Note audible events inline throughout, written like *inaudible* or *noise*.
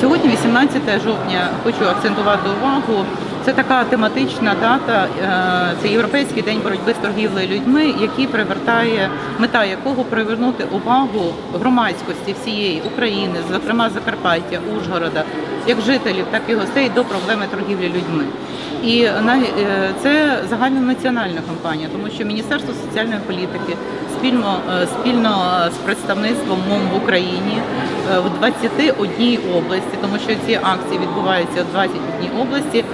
Сьогодні, 18 жовтня, хочу акцентувати увагу. Це така тематична дата. е, Це Європейський день боротьби з торгівлею людьми, який привертає мета якого привернути увагу громадськості всієї України, зокрема Закарпаття, Ужгорода, як жителів, так і гостей до проблеми торгівлі людьми. І е, це загальнонаціональна кампанія, тому що Міністерство соціальної політики спільно е, спільно з представництвом МОМ в Україні в 21 області, тому що ці акції відбуваються в 21 області,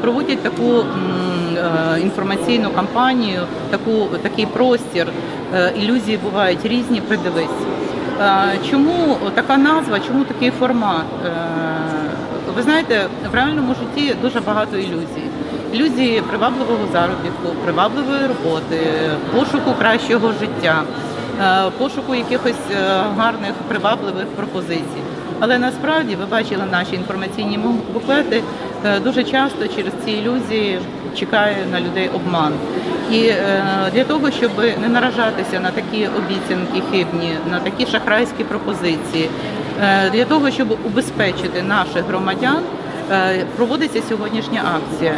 проводять таку е, інформаційну кампанію, таку такий простір. Е, Ілюзії бувають різні. Придивись. Е, Чому така назва? Чому такий формат? Е, Ви знаєте, в реальному житті дуже багато ілюзій. Ілюзії привабливого заробітку, привабливої роботи, пошуку кращого життя, е, пошуку якихось е, гарних привабливих пропозицій. Але насправді ви бачили наші інформаційні буклети. е, Дуже часто через ці ілюзії чекає на людей обман. І е, для того, щоб не наражатися на такі обіцянки хибні, на такі шахрайські пропозиції, е, для того, щоб убезпечити наших громадян, проводиться сьогоднішня акція.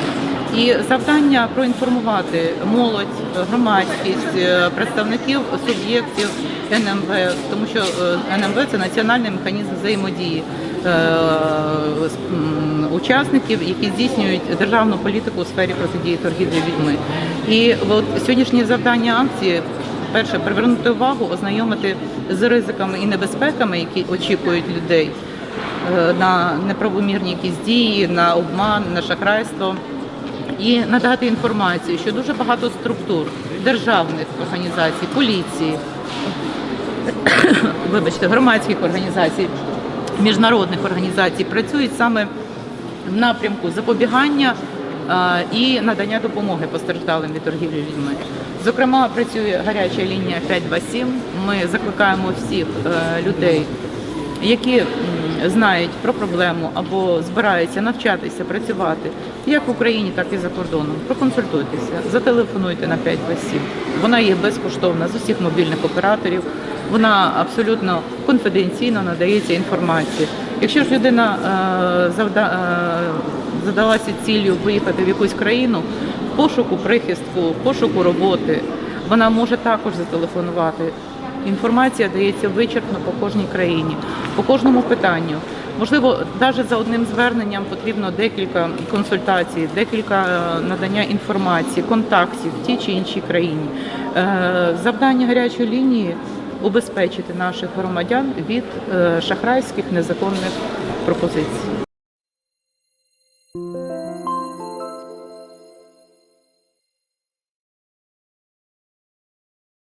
І завдання проінформувати молодь, громадськість, е, представників суб'єктів НМВ, тому що е, НМВ це національний механізм взаємодії е, учасників, які здійснюють державну політику у сфері протидії торгівлі людьми. І от сьогоднішнє завдання акції. Перше привернути увагу, ознайомити з ризиками і небезпеками, які очікують людей е, на неправомірні якісь дії, на обман, на шахрайство і надати інформацію, що дуже багато структур державних організацій, поліції, *coughs* вибачте, громадських організацій, міжнародних організацій працюють саме в напрямку запобігання е, і надання допомоги постраждалим від торгівлі людьми. Зокрема, працює гаряча лінія 527. Ми закликаємо всіх е, людей, які знають про проблему або збираються навчатися працювати як в Україні, так і за кордоном. Проконсультуйтеся, зателефонуйте на 527. Вона є безкоштовна з усіх мобільних операторів. Вона абсолютно конфіденційно надається інформація. Якщо ж людина е, завда, е, задалася ціллю поїхати в якусь країну пошуку прихистку, пошуку роботи, вона може також зателефонувати. Інформація дається вичерпно по кожній країні, по кожному питанню. Можливо, навіть за одним зверненням потрібно декілька консультацій, декілька е, надання інформації, контактів в тій чи іншій країні. Е, Завдання гарячої лінії убезпечити наших громадян від е, шахрайських незаконних пропозицій.